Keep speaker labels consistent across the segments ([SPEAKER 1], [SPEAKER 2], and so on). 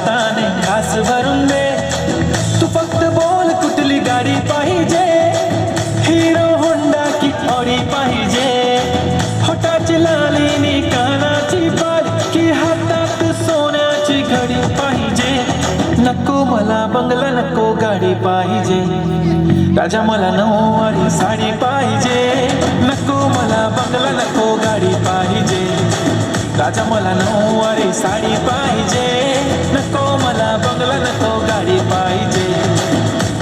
[SPEAKER 1] हाताने घास भरून दे. तू फक्त बोल कुठली गाडी पाहिजे. हिरो होंडा की ऑडी पाहिजे. होटाची लालीनी कानाची पाल की हातात सोन्याची घडी पाहिजे. नको मला बंगला नको गाडी पाहिजे. राजा मला नऊवारी साडी पाहिजे. नको मला बंगला नको गाडी पाहिजे. राजा मला नऊवारी साडी पाहिजे.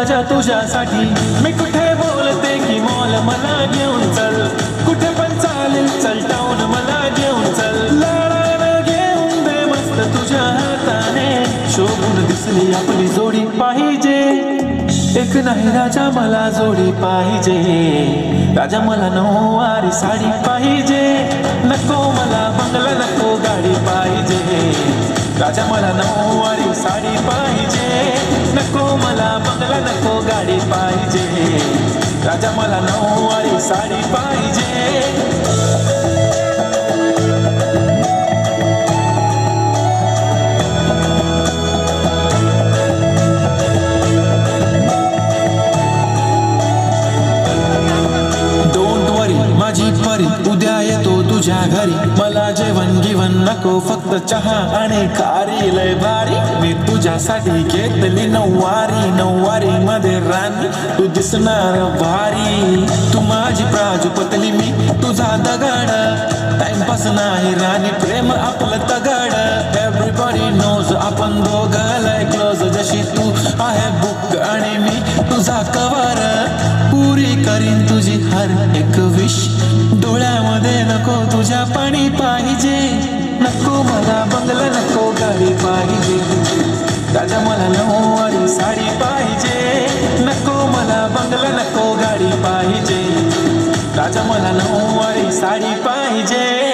[SPEAKER 1] राजा तुझ्यासाठी. मी कुठे बोलते की मॉल मला घेऊन चल. कुठे पण चालेल चल टाऊन मला घेऊन चल. लाडानं घेऊन दे मस्त तुझ्या हाताने. शोभून दिसली आपली जोडी पाहिजे. एक नाही राजा मला जोडी पाहिजे. राजा मला नऊवारी साडी पाहिजे. नको मला बंगला नको गाडी पाहिजे. राजा मला नऊवारी साडी पाहिजे. मला नको गाडी पाहिजे. राजा मला नऊवारी साडी पाहिजे. उद्या येतो तुझ्या घरी. नको फक्त चहा आणि खारी लय भारी. मी तुझ्यासाठी घेतली नऊवारी नऊवारी मध्ये राणी. तू दिसणार भारी. तू माझी प्राजपतली मी तुझा दगड. टाइमपास नाही राणी प्रेम आपलं तगड. एव्हरीबॉडी नोज आपण दोघं लय क्लोज जशी तू आहे बुक आणि मी तुझा कवर पुरी करीन तुझी हर एक विश डोळ्यामध्ये मला बंगला नको गाडी पाहिजे. दादा मला नऊवारी साडी पाहिजे. नको मला बंगला नको गाडी पाहिजे. राजा मला नऊवारी साडी पाहिजे.